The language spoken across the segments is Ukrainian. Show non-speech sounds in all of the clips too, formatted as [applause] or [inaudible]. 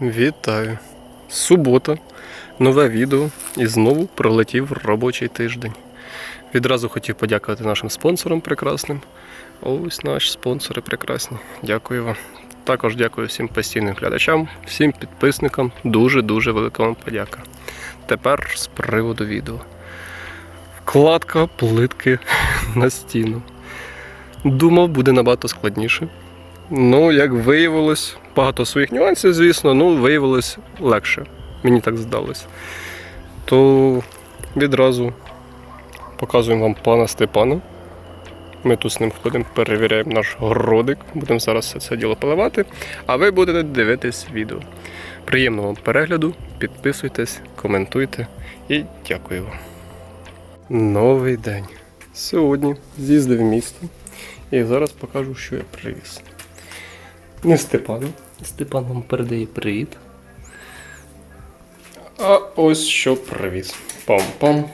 Вітаю! Субота, нове відео і знову пролетів робочий тиждень. Відразу хотів подякувати нашим спонсорам прекрасним. Ось наші спонсори прекрасні. Дякую вам. Також дякую всім постійним глядачам, всім підписникам. Дуже-дуже велика вам подяка. Тепер з приводу відео. Вкладка плитки [laughs] на стіну. Думав, буде набагато складніше. Ну, як виявилось, багато своїх нюансів, звісно, ну виявилось легше. Мені так здалось. То відразу показуємо вам пана Степана. Ми тут з ним ходимо, перевіряємо наш городик. Будемо зараз це діло поливати. А ви будете дивитись відео. Приємного вам перегляду, підписуйтесь, коментуйте і дякую вам. Новий день. Сьогодні з'їздив в місто і зараз покажу, що я привіз. Не Степану. Степан вам передає привіт. А ось що привіз. Пам-пам.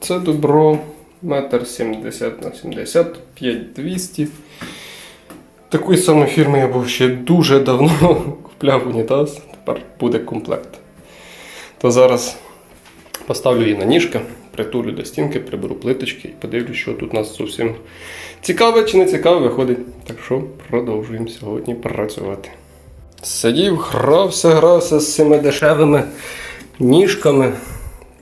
Це добро метр 70 на 70, 5200. Такої самої фірми я був ще дуже давно. [laughs] Купляв унітаз, тепер буде комплект. То зараз поставлю її на ніжки, притулю до стінки, приберу плиточки і подивлюсь, що тут у нас зовсім цікаве чи не цікаве виходить. Так що продовжуємо сьогодні працювати. Сидів, грався, грався з цими дешевими ніжками,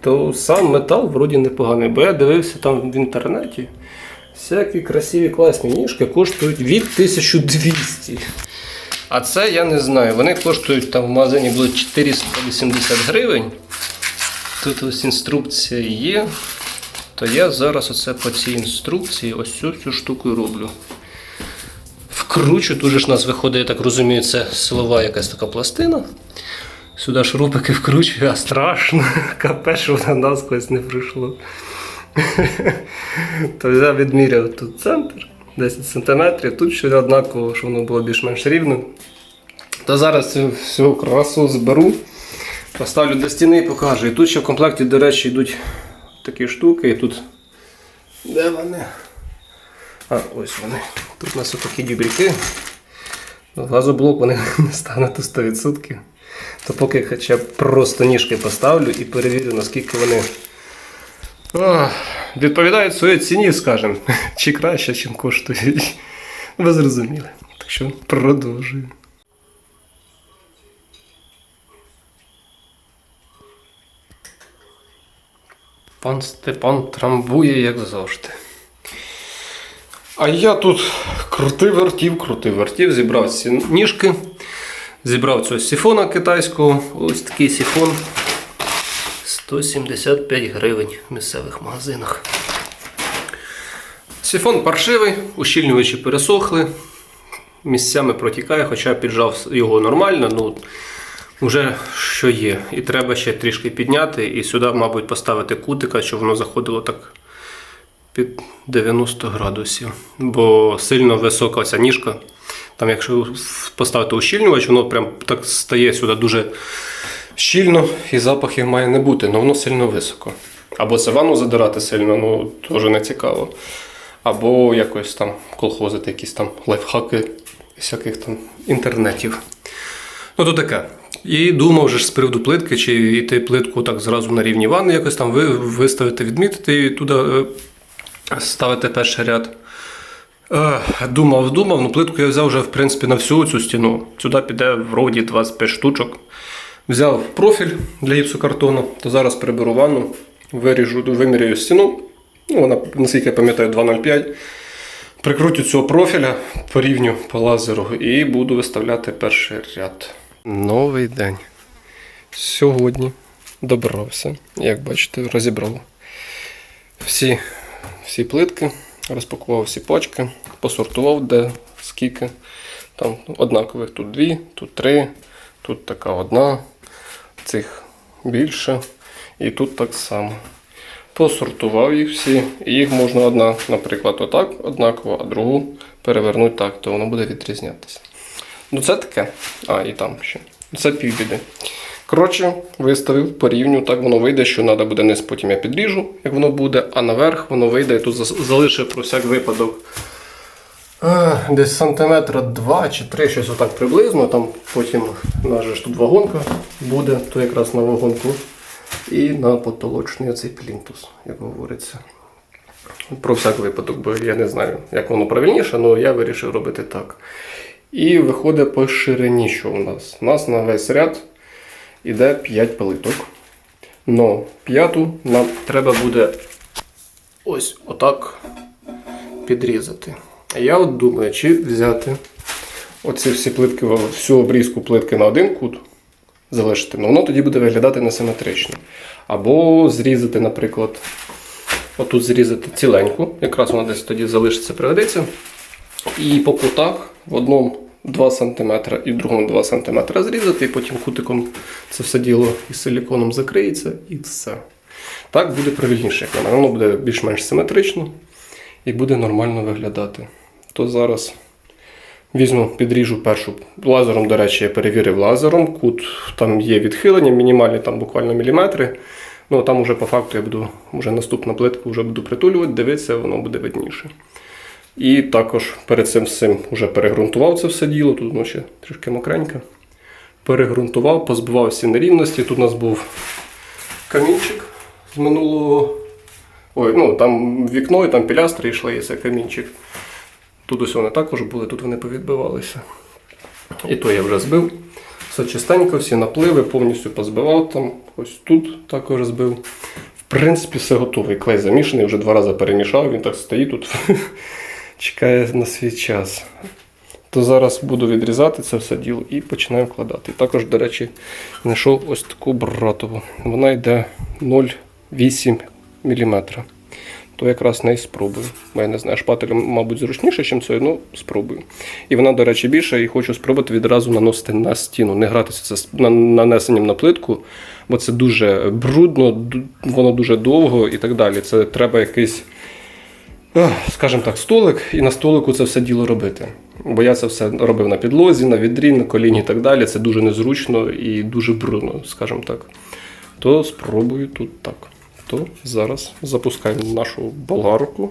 то сам метал вроді непоганий, бо я дивився там в інтернеті. Всякі красиві класні ніжки коштують від 1200. А це я не знаю. Вони коштують там в магазині було 480 гривень. Тут ось інструкція є. То я зараз оце по цій інструкції ось цю, цю штуку роблю. Вкручу, тут ж нас виходить, я так розумію, це силова якась така пластина. Сюди шурупики вкручую, а страшно. [laughs] Капе, що вона насквозь не прийшло. [laughs] То я відміряв тут центр, 10 см, тут ще однаково, що воно було більш-менш рівно. То зараз цю всю красу зберу, поставлю до стіни і покажу. І тут ще в комплекті, до речі, йдуть такі штуки. І тут. Де вони? А, ось вони. Тут у нас отакі дюбріки. Газоблок вони [laughs] не стануть у 100%. То поки хоча б просто ніжки поставлю і перевірю, наскільки вони відповідають своїй ціні, скажімо. [laughs] Чи краще, чим коштують. [laughs] Ви зрозуміли. Так що продовжую. Пан Степан трамбує, як завжди. А я тут крутив вертів, крутив вертів, зібрав ці ніжки, зібрав цього сифона китайського. Ось такий сифон. 175 гривень в місцевих магазинах. Сифон паршивий, ущільнювачі пересохли, місцями протікає, хоча піджав його нормально, ну вже що є. І треба ще трішки підняти і сюди, мабуть, поставити кутика, щоб воно заходило так під 90 градусів. Бо сильно висока ця ніжка. Там, якщо поставити ущільнювач, воно прям так стає сюди дуже щільно і запахів має не бути, але воно сильно високо. Або це ванну задирати сильно, ну теж не цікаво. Або якось там колхозити якісь там лайфхаки всяких там інтернетів. Ну, то таке. І думав вже з приводу плитки, чи йти плитку так зразу на рівні ванни, якось там виставити, відмітити і туди е, ставити перший ряд. Е, Думав, думав, ну плитку я взяв вже в принципі на всю цю стіну. Сюди піде вроді 25 штучок. Взяв профіль для гіпсокартону, то зараз приберу ванну, виріжу, виміряю стіну. Ну, вона, наскільки я пам'ятаю, 2,05. Прикрутю цього профіля по рівню по лазеру і буду виставляти перший ряд. Новий день. Сьогодні добрався, як бачите, розібрав всі, всі плитки, розпакував всі пачки, посортував, де скільки. Там однакових тут дві, тут три, тут така одна, цих більше. І тут так само. Посортував їх всі, їх можна одна, наприклад, отак однаково, а другу перевернути так, то воно буде відрізнятися. Ну це таке. А, і там ще. Це півбіди. Коротше, виставив по рівню, так воно вийде, що треба буде низ, потім я підріжу, як воно буде, а наверх воно вийде і тут залишив про всяк випадок. Е, Десь сантиметра 2 чи 3, щось отак приблизно. Там потім у ж тут вагонка буде, то якраз на вагонку. І на потолочний оцей плінтус, як говориться. Про всяк випадок, бо я не знаю, як воно правильніше, але я вирішив робити так. І виходить по ширині, що у нас. У нас на весь ряд іде 5 плиток. Но п'яту нам треба буде ось отак підрізати. Я от думаю, чи взяти оці всі плитки, всю обрізку плитки на один кут, залишити, але воно тоді буде виглядати несиметрично. Або зрізати, наприклад, отут зрізати ціленьку, якраз вона десь тоді залишиться, пригодиться. І по кутах в одному 2 см і в другому 2 см зрізати, і потім кутиком це все діло із силіконом закриється і все. Так буде правильніше, як на мене. Воно буде більш-менш симетрично і буде нормально виглядати. То зараз візьму, підріжу першу лазером, до речі, я перевірив лазером. Кут там є відхилення, мінімальні там буквально міліметри. Ну там уже по факту я буду вже наступну плитку вже буду притулювати, дивитися, воно буде видніше. І також перед цим всім вже перегрунтував це все діло. Тут воно ще трішки мокреньке. Перегрунтував, позбивав всі нерівності. Тут у нас був камінчик з минулого. Ой, ну там вікно і там пілястри йшли, і це камінчик. Тут ось вони також були, тут вони повідбивалися. І то я вже збив. Все чистенько, всі напливи, повністю позбивав там. Ось тут також збив. В принципі, все готовий. Клей замішаний, вже два рази перемішав, він так стоїть тут, [laughs] чекає на свій час. То зараз буду відрізати це все діло і починаю вкладати. Також, до речі, знайшов ось таку братову. Вона йде 0,8 мм. То якраз не спробую. Бо я не знаю, шпателем, мабуть, зручніше, ніж цією, ну спробую. І вона, до речі, більша, і хочу спробувати відразу наносити на стіну, не гратися це нанесенням на плитку, бо це дуже брудно, воно дуже довго і так далі. Це треба якийсь, ех, скажімо так, столик, і на столику це все діло робити. Бо я це все робив на підлозі, на відрі, на коліні і так далі. Це дуже незручно і дуже брудно, скажімо так. То спробую тут так. То зараз запускаємо нашу болгарку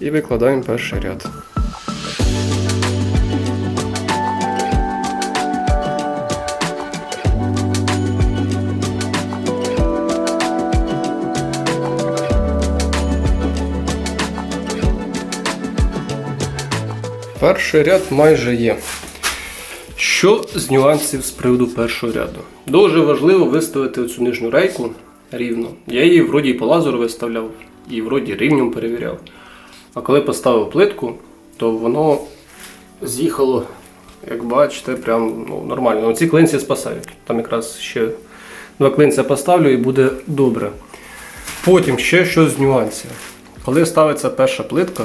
і викладаємо перший ряд. Перший ряд майже є. Що з нюансів з приводу першого ряду? Дуже важливо виставити цю нижню рейку рівно. Я її вроді і по лазеру виставляв, і вроді рівнем перевіряв. А коли поставив плитку, то воно з'їхало, як бачите, прям ну, нормально. Ці клинці спасають. Там якраз ще два клинця поставлю і буде добре. Потім ще щось з нюансів. Коли ставиться перша плитка,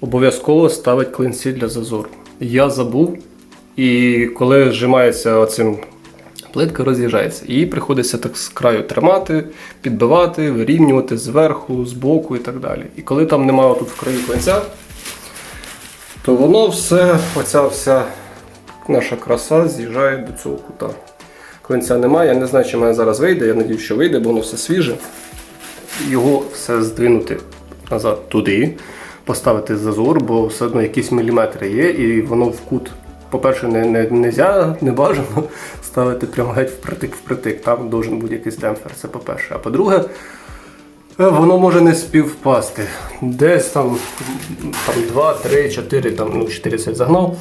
обов'язково ставить клинці для зазору. Я забув, і коли зжимається оцим плитка, роз'їжджається. Її приходиться так з краю тримати, підбивати, вирівнювати зверху, збоку і так далі. І коли там немає тут в краю клинця, то воно все, оця вся наша краса з'їжджає до цього кута. Клинця немає, я не знаю, чи мене зараз вийде, я надію, що вийде, бо воно все свіже. Його все здвинути назад туди, поставити зазор, бо все одно якісь міліметри є, і воно в кут. По-перше, не, не, нельзя, не бажано ставити прямо геть впритик впритик. Там должен бути якийсь демпфер, це по-перше. А по-друге, е, воно може не співпасти. Десь там, там 2, 3, 4, там, ну 4 це загнав,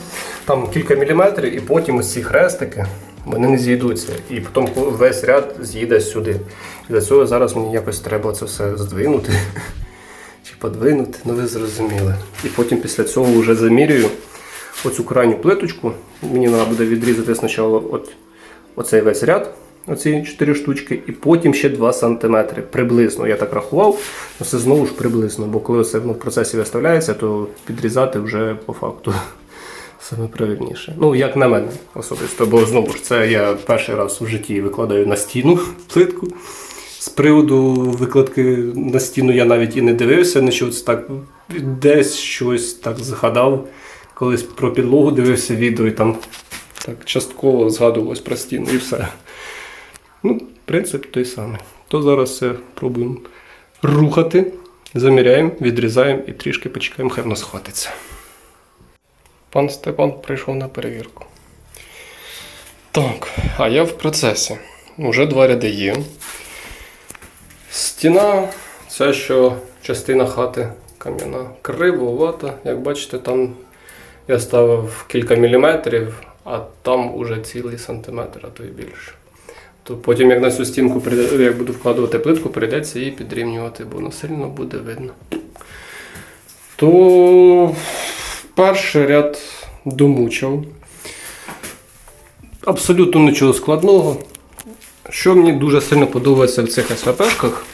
там кілька міліметрів, і потім ось хрестики вони не зійдуться. І потім весь ряд з'їде сюди. І для цього зараз мені якось треба це все здвинути [laughs] чи подвинути, ну ви зрозуміли. І потім після цього вже замірюю оцю крайню плиточку. Мені треба буде відрізати спочатку от, оцей весь ряд, оці 4 штучки, і потім ще 2 см приблизно. Я так рахував, але це знову ж приблизно, бо коли це ну, в процесі виставляється, то підрізати вже по факту [laughs] саме правильніше. Ну, як на мене особисто, бо знову ж це я перший раз в житті викладаю на стіну [laughs] плитку. З приводу викладки на стіну я навіть і не дивився, не щось так десь щось так згадав. Колись про підлогу дивився відео і там так частково згадувалось про стіну і все. Ну, принцип той самий. То зараз все пробуємо рухати, заміряємо, відрізаємо і трішки почекаємо, хай воно схватиться. Пан Степан прийшов на перевірку. Так, а я в процесі. Уже два ряди є. Стіна це що частина хати кам'яна. Кривовата. Як бачите, там я ставив кілька міліметрів, а там уже цілий сантиметр, а то й більше. То потім, як на цю стінку як буду вкладувати плитку, прийдеться її підрівнювати, бо воно сильно буде видно. То перший ряд домучав. Абсолютно нічого складного. Що мені дуже сильно подобається в цих СВПшках,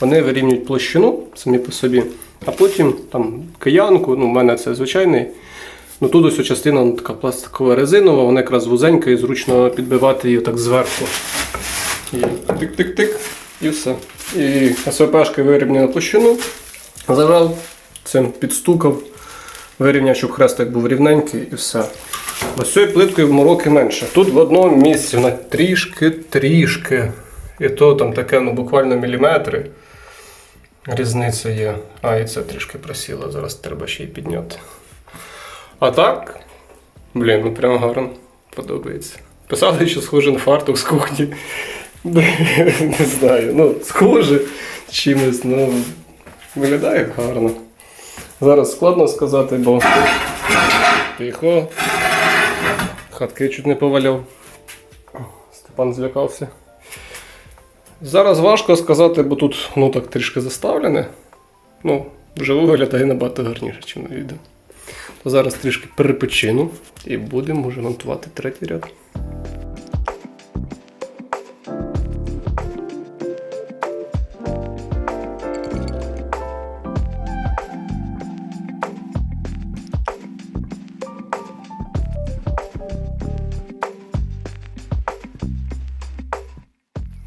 вони вирівнюють площину самі по собі, а потім там киянку, ну, в мене це звичайний. Ну тут ось частина вона така пластикова резинова, вона якраз вузенька і зручно підбивати її так зверху. Тик-тик-тик, і все. І СВПшки вирівняли площину, зажав, цим підстукав, вирівняв, щоб хрестик був рівненький і все. Ось цією плиткою мороки менше. Тут в одному місці вона трішки-трішки. І то там таке, ну буквально міліметри. Різниця є. А, і це трішки просіло, зараз треба ще й підняти. А так, блін, ну прямо гарно подобається. Писали, що схоже на фартук з кухні. [laughs] Не знаю, ну, схоже чимось, ну виглядає гарно. Зараз складно сказати, бо тихо. Хатки чуть не поваляв. Степан злякався. Зараз важко сказати, бо тут ну так трішки заставлене. Ну, вживу виглядає набагато гарніше, ніж на відео. Зараз трішки перепочину і будемо вже монтувати третій ряд.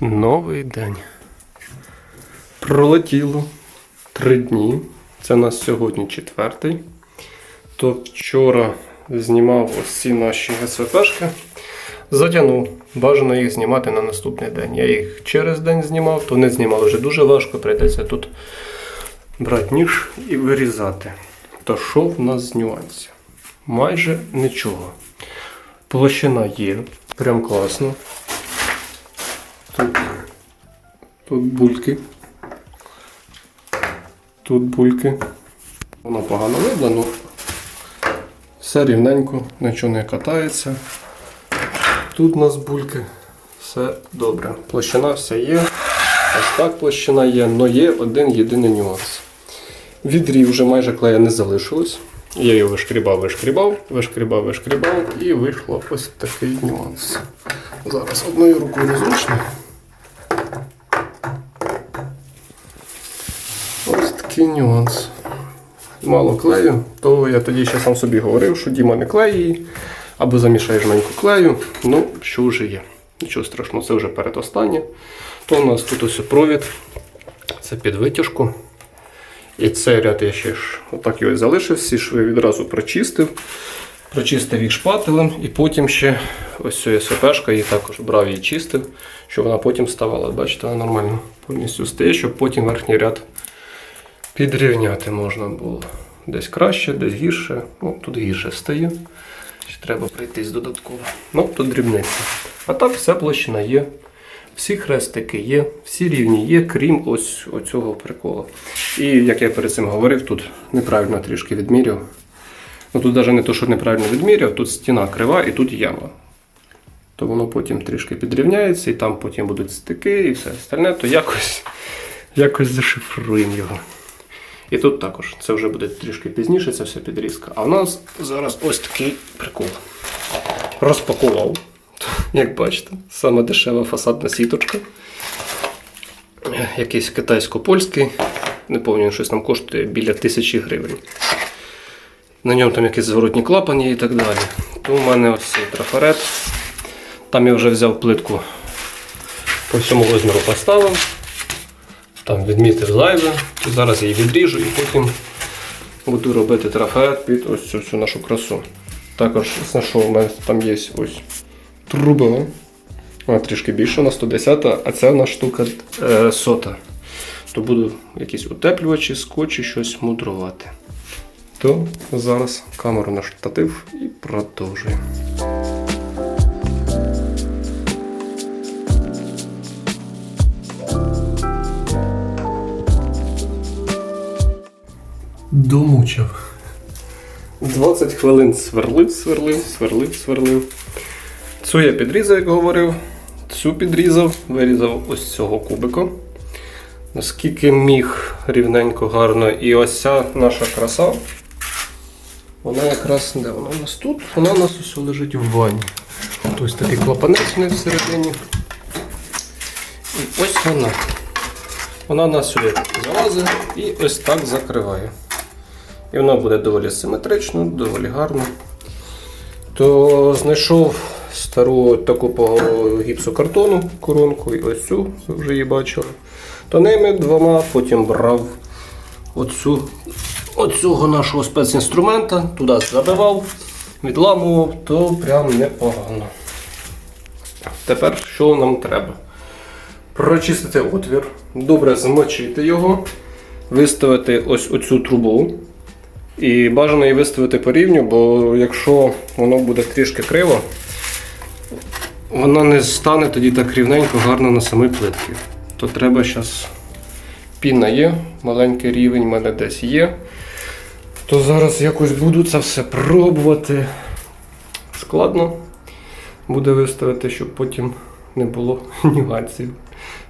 Новий день. Пролетіло три дні. Це у нас сьогодні четвертий. То вчора знімав ось ці наші СВПшки. Затягнув. Бажано їх знімати на наступний день. Я їх через день знімав, то не знімав вже дуже важко. Прийдеться тут брати ніж і вирізати. То що в нас з нюансів? Майже нічого. Площина є, прям класно. Тут, тут бульки. Тут бульки. Воно погано видно, ну все рівненько, нічого не катається. Тут у нас бульки. Все добре. Площина все є. Ось так площина є, але є один єдиний нюанс. Відрів вже майже клея не залишилось. Я його вишкрібав, вишкрібав, вишкрібав, вишкрібав і вийшло ось такий нюанс. Зараз одною рукою незручно. Ось такий нюанс. Мало клею, то я тоді ще сам собі говорив, що Діма не клеї її, або замішаєш жменьку клею. Ну, що вже є. Нічого страшного, це вже передостаннє. То у нас тут ось провід. Це під витяжку. І цей ряд я ще ж отак його і залишив, всі шви відразу прочистив. Прочистив їх шпателем і потім ще ось цю СВПшка, її також брав і чистив, щоб вона потім ставала. Бачите, вона нормально повністю стає, щоб потім верхній ряд підрівняти можна було. Десь краще, десь гірше. Ну, тут гірше стає. Ще треба пройтись додатково. Ну, тут дрібниця. А так вся площина є. Всі хрестики є, всі рівні є, крім ось оцього приколу. І як я перед цим говорив, тут неправильно трішки відміряв. Ну тут навіть не то, що неправильно відміряв, тут стіна крива і тут яма. То воно потім трішки підрівняється, і там потім будуть стики і все остальне, то якось, якось зашифруємо його. І тут також це вже буде трішки пізніше, це все підрізка. А в нас зараз ось такий прикол. Розпакував. [laughs] Як бачите, саме дешева фасадна сіточка. Якийсь китайсько-польський. Не пам'ятаю, щось там коштує біля тисячі гривень. На ньому там якісь зворотні клапані і так далі. То у мене ось цей трафарет. Там я вже взяв плитку по всьому розміру поставив. Там відмітив зайве. Зараз її відріжу і потім буду робити трафарет під ось цю всю нашу красу. Також знайшов у мене там є ось труби Вона трішки більша, на 110, а ця в нас штука е, сота. То буду якісь утеплювачі, скотчі, щось мудрувати. То зараз камеру на штатив і продовжуємо. Домучив. 20 хвилин сверлив, сверлив, сверлив, сверлив. Цю я підрізав, як говорив. Цю підрізав, вирізав ось цього кубика. Наскільки міг рівненько, гарно. І ось ця наша краса. Вона якраз де вона у нас тут? Вона у нас ось лежить в ванні. Ось такий клапанець в неї всередині. І ось вона. Вона у нас сюди залазить і ось так закриває. І вона буде доволі симетрично, доволі гарно. То знайшов стару таку по гіпсокартону коронку і ось цю, вже її бачили. То ними двома потім брав оцю, оцього нашого спецінструмента, туди забивав, відламував, то прям непогано. Тепер що нам треба? Прочистити отвір, добре змочити його, виставити ось оцю трубу. І бажано її виставити по рівню, бо якщо воно буде трішки криво, воно не стане тоді так рівненько, гарно на самій плитці. То треба зараз піна є, маленький рівень в мене десь є. То зараз якось буду це все пробувати. Складно буде виставити, щоб потім не було [laughs] нюансів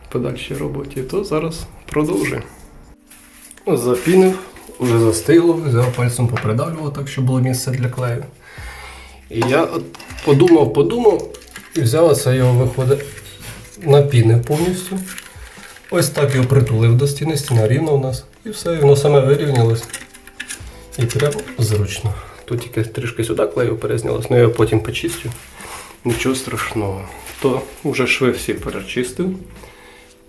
в подальшій роботі. То зараз продовжуємо. Запінив, вже застигло, взяв пальцем попридавлював так, щоб було місце для клею. І я от подумав, подумав і взяв це його виходить напінив повністю. Ось так його притулив до стіни, стіна рівна у нас. І все, воно саме вирівнялось. І прямо зручно. Тут тільки трішки сюди клею перезнялось, але я його потім почистю. Нічого страшного. То вже шви всі перечистив.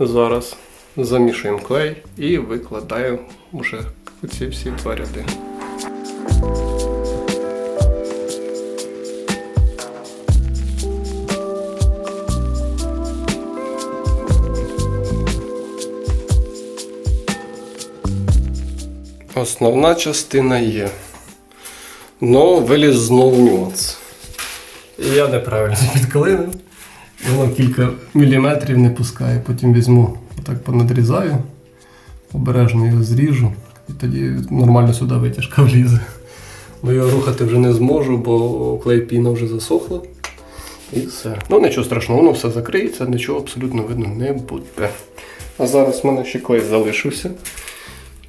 Зараз замішуємо клей і викладаю вже ці всі два ряди. Основна частина є. Но виліз знову нюанс. Я неправильно [laughs] підклинив. Воно кілька міліметрів не пускає. Потім візьму, отак понадрізаю, обережно його зріжу, і тоді нормально сюди витяжка влізе. Ну його рухати вже не зможу, бо клей піна вже засохла. І все. Ну нічого страшного, воно все закриється, нічого абсолютно видно не буде. А зараз в мене ще клей залишився.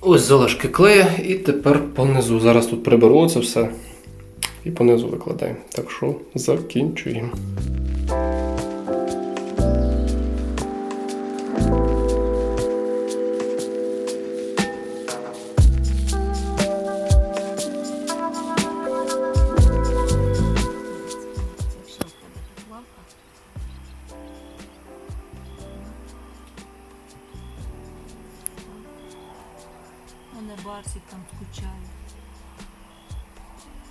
Ось залишки клея, і тепер понизу. Зараз тут приберу це все і понизу викладаємо. Так що закінчуємо. Барсик там скучає.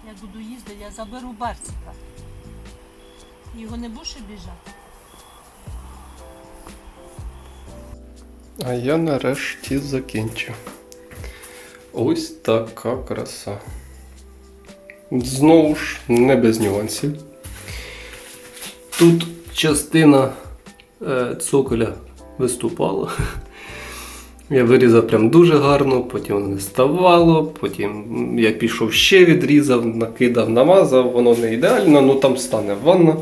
Я буду їздити, я заберу Барсика. Його не будеш обіжати? А я нарешті закінчу. Ось така краса. Знову ж не без нюансів. Тут частина е, цоколя виступала. Я вирізав прям дуже гарно, потім воно не ставало, потім я пішов ще відрізав, накидав, намазав, воно не ідеально, ну там стане ванна.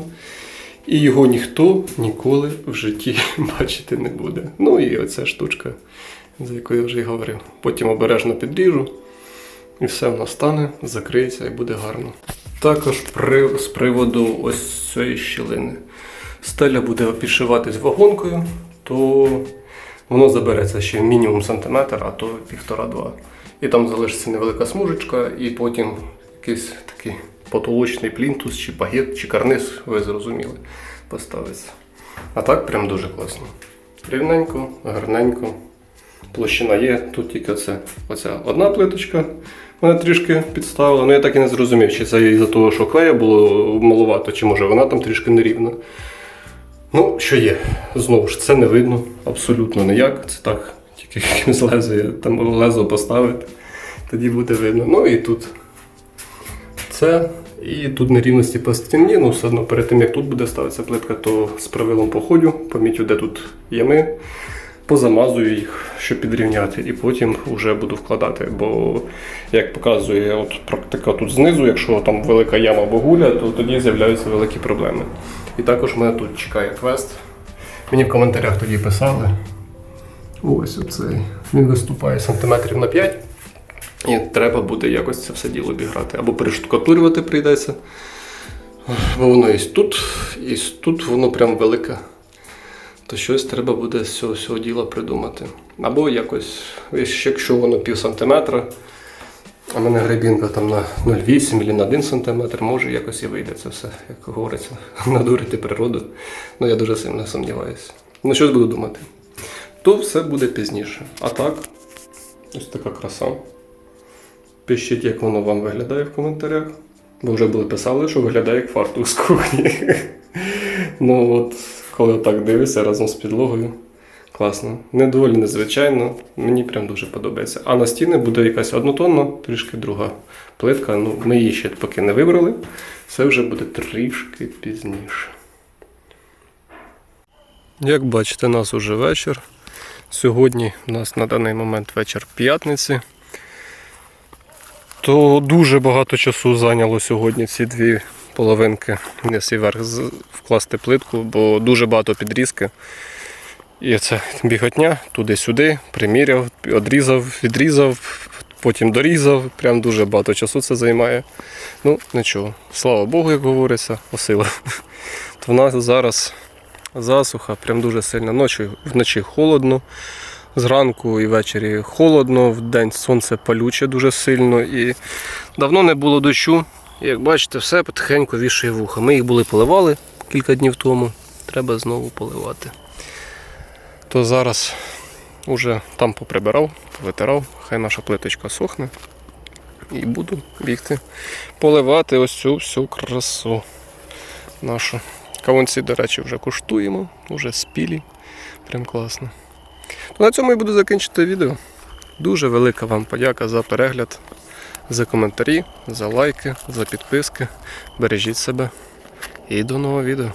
І його ніхто ніколи в житті [laughs] бачити не буде. Ну і оця штучка, за якою я вже й говорив. Потім обережно підріжу, і все воно стане, закриється і буде гарно. Також при, з приводу ось цієї щілини. Стеля буде підшиватись вагонкою, то воно забереться ще мінімум сантиметр, а то півтора-два. І там залишиться невелика смужечка, і потім якийсь такий потолочний плінтус, чи пагет, чи карниз, ви зрозуміли, поставиться. А так прям дуже класно. Рівненько, гарненько. Площина є, тут тільки оце, оця одна плиточка. Мене трішки підставила, але я так і не зрозумів, чи це із-за того, що клея було маловато, чи може вона там трішки нерівна. Ну, що є? Знову ж, це не видно абсолютно ніяк. Це так, тільки [laughs] якимось лезо, там лезо поставити, тоді буде видно. Ну і тут це. І тут нерівності по стіні, ну все одно перед тим як тут буде ставитися плитка, то з правилом походю, помітю, де тут ями, позамазую їх, щоб підрівняти, і потім вже буду вкладати. Бо, як показує от практика тут знизу, якщо там велика яма або гуля, то тоді з'являються великі проблеми. І також мене тут чекає квест. Мені в коментарях тоді писали. Ось оцей. Він виступає сантиметрів на 5. І треба буде якось це все діло обіграти. Або перештукатурювати прийдеться. Бо воно і тут, і тут воно прям велике. То щось треба буде з цього всього діла придумати. Або якось, якщо воно пів сантиметра, а в мене гребінка там на 0,8 або на 1 см, може якось і вийде це все, як говориться, [laughs] надурити природу. Ну я дуже сильно сумніваюся. Ну щось буду думати. То все буде пізніше. А так, ось така краса. Пишіть, як воно вам виглядає в коментарях. Бо вже були писали, що виглядає як фартух з кухні. [laughs] ну от, коли так дивишся разом з підлогою. Класно. Не доволі незвичайно, мені прям дуже подобається. А на стіни буде якась однотонна, трішки друга плитка. Ну, ми її ще поки не вибрали. Це вже буде трішки пізніше. Як бачите, у нас уже вечір. Сьогодні у нас на даний момент вечір п'ятниці. То дуже багато часу зайняло сьогодні ці дві половинки вниз і вверх вкласти плитку, бо дуже багато підрізки. І це біготня туди-сюди, приміряв, одрізав, відрізав, потім дорізав. Прям дуже багато часу це займає. Ну, нічого. Слава Богу, як говориться, осилив. [laughs] То в нас зараз засуха, прям дуже сильно. Ночі, вночі холодно, зранку і ввечері холодно, вдень сонце палюче дуже сильно і давно не було дощу. Як бачите, все потихеньку вішає вуха. Ми їх були поливали кілька днів тому, треба знову поливати. То зараз уже там поприбирав, повитирав, хай наша плиточка сохне. І буду бігти поливати ось цю всю красу нашу. Кавунці, до речі, вже куштуємо, вже спілі. Прям класно. На цьому і буду закінчити відео. Дуже велика вам подяка за перегляд, за коментарі, за лайки, за підписки. Бережіть себе і до нового відео.